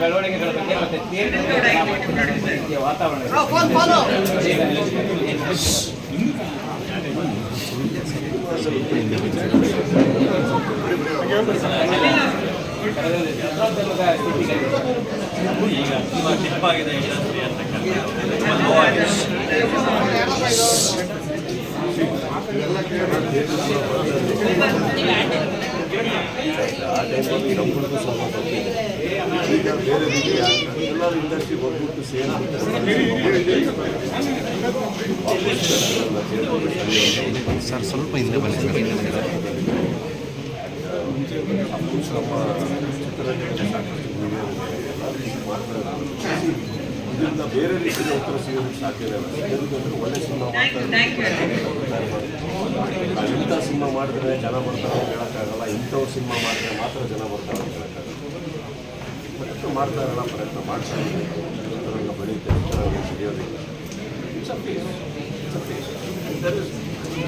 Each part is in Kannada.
ಬೆಳವಣಿಗೆಗಳ ಬಗ್ಗೆ ಮತ್ತೆ ವಾತಾವರಣ ಈಗ ತುಂಬ ತುಂಬ ನೋವಾಗಿದೆ ಆ ಟೈಮಲ್ಲಿ ನಮ್ಮದು ಸ್ವಲ್ಪ ತಪ್ಪಿದೆ ಈಗ ಬೇರೆ ರೀತಿಯ ಎಲ್ಲರೂ ಇಂಡಸ್ಟ್ರಿ ಒಗ್ಗಟ್ಟು ಸೇರಿ ಸರ್ ಸ್ವಲ್ಪ ಹಿಂದೆ ಬನ್ನಿ ಸರ್ ನಮ್ಮ ಚಿತ್ರರಂಗಕ್ಕೆ ಸಾಕಷ್ಟು ಹಿರಿಯರಿದ್ದಾರೆ. ಇದರಿಂದ ಬೇರೆ ರೀತಿಯ ಉತ್ತರ ಸಿಗೋದಕ್ಕೆ ಸಾಧ್ಯ ಇಲ್ಲ. ಯಾಕಂದ್ರೆ ಒಳ್ಳೆ ಸಿನಿಮಾ ಮಾಡ್ತಾರೆ ಇಂಥ ಸಿನಿಮಾ ಮಾಡಿದ್ರೆ ಜನ ಬರ್ತಾರೆ ಅಂತ ಹೇಳೋಕ್ಕಾಗಲ್ಲ. ಇಂಥವ್ರು ಸಿನಿಮಾ ಮಾಡಿದ್ರೆ ಮಾತ್ರ ಜನ ಬರ್ತಾರೆ ಅಂತ ಹೇಳೋಕ್ಕಾಗಲ್ಲ. ಪ್ರಯತ್ನ ಮಾಡ್ತಾ ಇರೋಲ್ಲ ಪ್ರಯತ್ನ ಮಾಡ್ತಾ ಇದ್ದೀವಿ ಬೆಳೀತೆ ಸಿಗೋದಿಲ್ಲ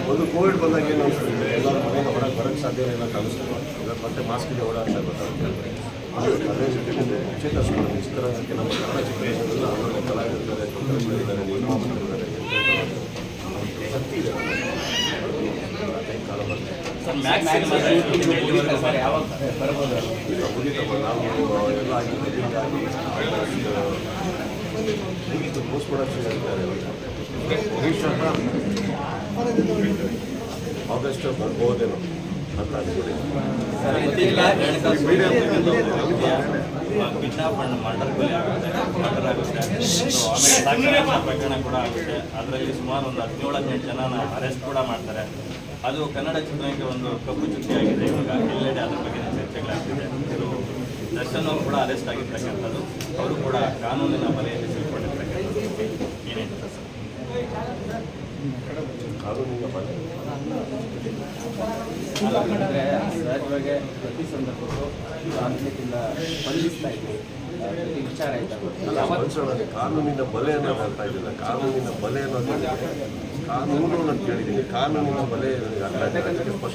ಒಂದು ಕೋವಿಡ್ ಬಂದಾಗ ಏನು ಅನಿಸ್ತಿದೆ ಎಲ್ಲರೂ ಮನೆಯಿಂದ ಹೊರಗೆ ಬರೋಕ್ಕೆ ಸಾಧ್ಯ ಇಲ್ಲ ಇವತ್ತು ಮತ್ತೆ ಮಾಸ್ಕಿಗೆ ಓಡಾಡ್ತಾ ಗೊತ್ತಾಗುತ್ತೆ ಚೇತರಿಸ್ಕೊಂಡು ಚಿತ್ರರಂಗಕ್ಕೆ ನಮ್ಮ ಕನ್ನಡ ಚಿತ್ರರಂಗದಲ್ಲಿ ಒಳ್ಳೊಳ್ಳೆ ಕಲಾವಿದರಿದ್ದಾರೆ ನಿರ್ಮಾಪಕರಿದ್ದಾರೆ ಕಾಲ ಬರ್ತದೆ ಮುಗಿತಪ್ಪ ನಾವು ಎಲ್ಲ ಆಗಿ ಪೋಸ್ಟ್ ಪ್ರೊಡಕ್ಷನ್ ಇದ್ದಾರೆ ಭವಿಷ್ಯದ ಆಗಸ್ಟ್ ಬರ್ಬೋದೇನೋ. ಅಂತ ಅನ್ಕೊಳ್ಳಿ ಕಿಡ್ನಾಪ್ ಮರ್ಡರ್ ಕೊಲೆ ಆಗುತ್ತೆ ಮರ್ಡರ್ ಆಗುತ್ತೆ ಆಮೇಲೆ ಪ್ರಕರಣ ಕೂಡ ಆಗುತ್ತೆ ಅದರಲ್ಲಿ ಸುಮಾರು ಒಂದು ಹದಿನೇಳು ಹದಿನೆಂಟು ಜನನ ಅರೆಸ್ಟ್ ಕೂಡ ಮಾಡ್ತಾರೆ ಅದು ಕನ್ನಡ ಚಿತ್ರರಂಗಕ್ಕೆ ಒಂದು ಕಬ್ಬು ಚುಕ್ಕಿ ಆಗಿದೆ ಇವಾಗ ಎಲ್ಲೆಡೆ ಅದ್ರ ಬಗ್ಗೆ ಚರ್ಚೆಗಳಾಗ್ತಿದೆ ಇದು ದರ್ಶನ್ ಅವರು ಕೂಡ ಅರೆಸ್ಟ್ ಆಗಿರ್ತಕ್ಕಂಥದ್ದು ಅವರು ಕೂಡ ಕಾನೂನಿನ ಬಲೆಯಲ್ಲಿ ಸಿಲ್ಕೊಂಡಿರ್ತಕ್ಕಂಥದ್ದು ಏನೇನು ಸರ್ ಕಾನೂನಿನ ಬಗ್ಗೆ ಅಂದರೆ ಸಹಜವಾಗಿ ಪ್ರತಿ ಸಂದರ್ಭಕ್ಕೂ ಆಂತರಿಕದಿಂದ ಸ್ಪಂದಿಸ್ತಾ ಇದ್ವಿ ಆ, ಪ್ರತಿ ವಿಚಾರ ಇದ್ದಾಗ ಅಲ್ಲ, ಕಾನೂನಿನ ಬಲೆ ಅನ್ನೋದು ಹೇಳ್ತಾ ಇದ್ದಿಲ್ಲ ಕಾನೂನಿನ ಬಲೆ ಅನ್ನೋದು ಕಾನೂನು ಅಂತ ಕೇಳಿದ್ದೀನಿ ಕಾನೂನಿನ ಬಲೆ ಅರ್ಥ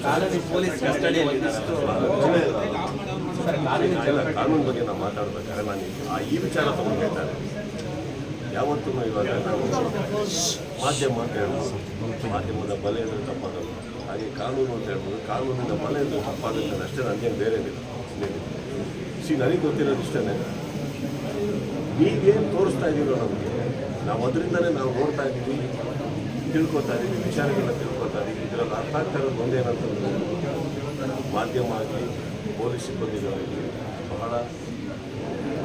ಕಾನೂನು ಪೊಲೀಸ್ ಕಸ್ಟಡಿಯಲ್ಲಿ ಕಾನೂನು ಬಗ್ಗೆ ನಾವು ಮಾತಾಡ್ಬೇಕಾದ್ರೆ ನಾನು ಆ ಈ ವಿಚಾರ ತಗೊಂಡು ಹೇಳ್ತಾರೆ. ಯಾವತ್ತೂ ಇವಾಗ ನಾವು ಮಾಧ್ಯಮ ಅಂತ ಹೇಳ್ಬೋದು. ಮಾಧ್ಯಮದ ಬಲೆ ಅಂದರೆ ತಪ್ಪಾಗಲ್ಲ ಹಾಗೆ ಕಾನೂನು ಅಂತ ಹೇಳ್ಬೋದು. ಕಾನೂನಿನ ಬಲೆ ತಪ್ಪಾಗುತ್ತೆ ಅಷ್ಟೇ, ನನಗೇನು ಬೇರೆ ಸಿ ನನಗೆ ಗೊತ್ತಿರೋದು ಇಷ್ಟೇ ನೀವೇನು ತೋರಿಸ್ತಾ ಇದ್ದೀರೋ ನಮಗೆ. ನಾವು ಅದರಿಂದಲೇ ನಾವು ನೋಡ್ತಾ ಇದ್ದೀವಿ, ತಿಳ್ಕೊತಾ ಇದ್ದೀವಿ, ವಿಚಾರಗಳನ್ನ ತಿಳ್ಕೊತಾ ಇದ್ದೀವಿ. ಇದರಲ್ಲಿ ಅರ್ಥ ಆಗ್ತಾ ಇರೋದು ಒಂದೇನಂತಂದ್ರೆ ಮಾಧ್ಯಮ ಆಗಲಿ, ಪೊಲೀಸ್ ಸಿಬ್ಬಂದಿಗಳಾಗಲಿ ಬಹಳ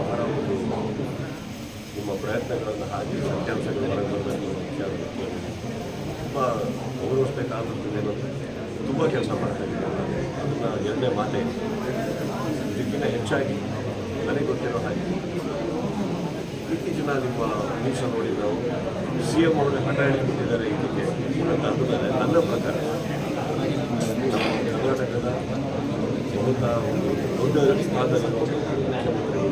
ಬಹಳ ಒಂದು ನಿಮ್ಮ ಪ್ರಯತ್ನಗಳನ್ನು ಹಾಕಿ ಸತ್ಯಾಂಶಗಳು ಹೊರಗೆ ಬರಬೇಕು ವಿಚಾರ ತುಂಬ ಗೌರವಿಸ್ಬೇಕಾದಂಥದ್ದು ಏನಂದ್ರೆ ತುಂಬ ಕೆಲಸ ಮಾಡ್ತಾ ಇದ್ದೀವಿ ಅದನ್ನು ಎರಡನೇ ಮಾತೆ. ಇದಕ್ಕಿಂತ ಹೆಚ್ಚಾಗಿ ನನಗೆ ಗೊತ್ತಿರೋ ಹಾಗೆ ಇತ್ತೀಚಿನ ನಿಮ್ಮ ನ್ಯೂಸ್ ನೋಡಿ ನಾವು ಸಿ ಎಂ ಅವರು ಹಠ ಹೇಳಿಬಿಟ್ಟಿದ್ದಾರೆ ಇದಕ್ಕೆ. ಅಂತ ಅಂದಿದ್ದಾರೆ ನನ್ನ ಪ್ರಕಾರ ಕರ್ನಾಟಕದ ಬಹುತ ಒಂದು ದೊಡ್ಡ ಸ್ಥಾನದಲ್ಲಿರುವ ಮುಖ್ಯಮಂತ್ರಿ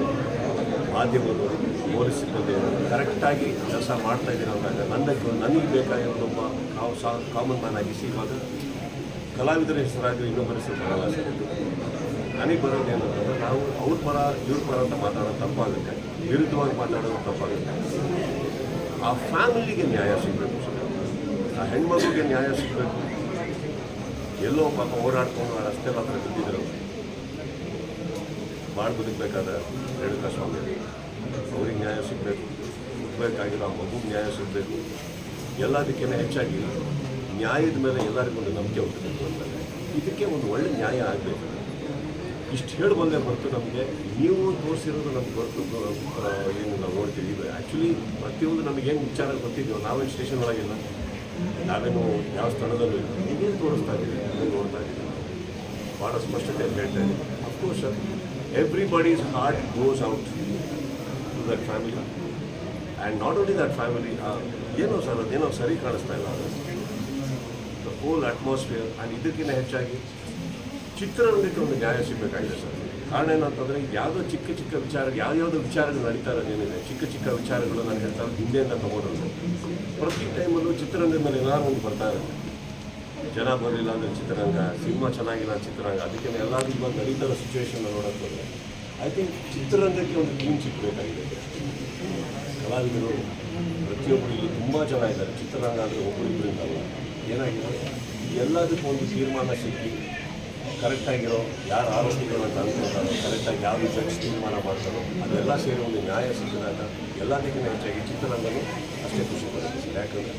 ಪೊಲೀಸ್ ಸಿಬ್ಬಂದಿಗಳು ಕರೆಕ್ಟಾಗಿ ಕೆಲಸ ಮಾಡ್ತಾ ಇದ್ದೀರ ಅಂದಾಗ ನನಗೆ ನನಗೆ ಬೇಕಾಗಿರೋದೊಬ್ಬ ಸಾ ಕಾಮನ್ ಮ್ಯಾನ್ ಆಗಿ ಸಿ ಇವಾಗ ಕಲಾವಿದರ ಹೆಸರಾಗಿ ಇನ್ನೊಬ್ಬರ ಹೆಸರು ಬರಲ್ಲ. ನನಗೆ ಬರೋದು ಏನಂತಂದ್ರೆ ನಾವು ಅವ್ರ ಪರ, ಇವ್ರ ಪರ ಅಂತ ಮಾತಾಡೋದು ತಪ್ಪಾಗುತ್ತೆ. ವಿರುದ್ಧವಾಗಿ ಮಾತಾಡೋದು ತಪ್ಪಾಗುತ್ತೆ. ಆ ಫ್ಯಾಮಿಲಿಗೆ ನ್ಯಾಯ ಸಿಗಬೇಕು ಆ ಹೆಣ್ಮಗುಗೆ ನ್ಯಾಯ ಸಿಗಬೇಕು. ಎಲ್ಲೋ ಪಾಪ ಓಡಾಡ್ಕೊಂಡು ಆ ರಸ್ತೆ ಮಾತ್ರ ಬಿದ್ದಿದ್ರು. ಭಾಳ ಬದುಕಬೇಕಾದ ರೇಣುಕಾ ಸ್ವಾಮಿ, ಅವ್ರಿಗೆ ನ್ಯಾಯ ಸಿಗಬೇಕು. ಹುಟ್ಟಬೇಕಾಗಿರೋ ಆ ಮಗುಗೆ ನ್ಯಾಯ ಸಿಗಬೇಕು. ಎಲ್ಲದಕ್ಕಿಂತ ಹೆಚ್ಚಾಗಿ ನ್ಯಾಯದ ಮೇಲೆ ಎಲ್ಲರಿಗೂ ಒಂದು ನಂಬಿಕೆ ಹುಟ್ಟಬೇಕು ಇದಕ್ಕೆ ಒಂದು ಒಳ್ಳೆ ನ್ಯಾಯ ಆಗಬೇಕು. ಇಷ್ಟು ಹೇಳಿ ಬಂದೇ ಬರ್ತು ನಮಗೆ, ನೀವು ತೋರಿಸಿರೋದು ನಮ್ಗೆ ಬರ್ತು ಏನು ನಾವು ನೋಡ್ತೀವಿ. ಆ್ಯಕ್ಚುಲಿ ಪ್ರತಿಯೊಂದು ಏನು ವಿಚಾರ ಗೊತ್ತಿದ್ದೀವಿ ನಾವೇನು ಸ್ಟೇಷನ್ ಒಳಗಿಲ್ಲ. ನಾವೇನು ಯಾವ ಸ್ಥಳದಲ್ಲೂ ಇಲ್ಲ. ನೀವೇನು ತೋರಿಸ್ತಾ ಇದ್ದೀವಿ ಅದನ್ನು ನೋಡ್ತಾ ಇದ್ದೀವಿ ಭಾಳ ಸ್ಪಷ್ಟತೆಯಲ್ಲಿ ಹೇಳ್ತಾ ಇದ್ದೀನಿ. Of course everybody's heart goes out to that family and not only that family ಏನೋ ಸರ್, ಅದೇನೋ ಸರಿ ಕಾಣಿಸ್ತಾ ಇಲ್ಲ. ಹೋಲ್ ಅಟ್ಮಾಸ್ಫಿಯರ್ ಆ್ಯಂಡ್ ಇದಕ್ಕಿಂತ ಹೆಚ್ಚಾಗಿ ಚಿತ್ರರಂಗಕ್ಕೆ ಒಂದು ನ್ಯಾಯ ಸಿಗಬೇಕಾಗಿದೆ ಸರ್. ಕಾರಣ ಏನಂತಂದರೆ ಯಾವುದೋ ಚಿಕ್ಕ ಚಿಕ್ಕ ವಿಚಾರ, ಯಾವ್ಯಾವುದೋ ವಿಚಾರಗಳು ನಡೀತಾ ಇರೋದು ಏನಿದೆ, ಚಿಕ್ಕ ಚಿಕ್ಕ ವಿಚಾರಗಳು ನಾನು ಹೇಳ್ತಾ ಹಿಂದೆಯಿಂದ ತಗೊಂಡು ಪ್ರತಿ ಟೈಮಲ್ಲೂ ಚಿತ್ರರಂಗದ ಮೇಲೆ ಏನಾದ್ರು ಒಂದು ಬರ್ತಾ ಇರುತ್ತೆ. ಜನ ಬರಲಿಲ್ಲ ಅಂದರೆ ಚಿತ್ರರಂಗ, ಸಿನಿಮಾ ಚೆನ್ನಾಗಿಲ್ಲ ಚಿತ್ರರಂಗ, ಅದಕ್ಕೆ ಎಲ್ಲರೂ ಇವಾಗ ನಡೀತಾರೋ ಸಿಚುವೇಶನ್ ನೋಡೋಕೆ ಹೋದರೆ ಐ ಥಿಂಕ್ ಚಿತ್ರರಂಗಕ್ಕೆ ಒಂದು ಟೀಮ್ ಸಿಕ್ಕಬೇಕಾಗಿದೆ ಬೇಕಾಗಿದೆ ಕಲಾವಿದರು ಪ್ರತಿಯೊಬ್ಬರು ಇಲ್ಲಿ ತುಂಬ ಜನ ಇದ್ದಾರೆ. ಚಿತ್ರರಂಗ ಅಂದರೆ ಒಬ್ಬರಿಬ್ಬರಿಂದ ಏನಾಗಿದೆ? ಎಲ್ಲದಕ್ಕೂ ಒಂದು ತೀರ್ಮಾನ ಸಿಕ್ಕಿ, ಕರೆಕ್ಟಾಗಿರೋ ಯಾರು ಆರೋಪಿಗಳು ಅಂತ ಅನ್ಕೊಳ್ತಾರೋ ಕರೆಕ್ಟಾಗಿ ಯಾವ ಜಡ್ಜ್ ತೀರ್ಮಾನ ಮಾಡ್ತಾರೋ, ಅದೆಲ್ಲ ಸೇರಿ ಒಂದು ನ್ಯಾಯ ಸಿಕ್ಕಿದಾಗ ಎಲ್ಲದಕ್ಕಿಂತ ಹೆಚ್ಚಾಗಿ ಚಿತ್ರರಂಗನೂ ಅಷ್ಟೇ ಖುಷಿ ಪಡುತ್ತೆ. ಸರ್ ಯಾಕಂದರೆ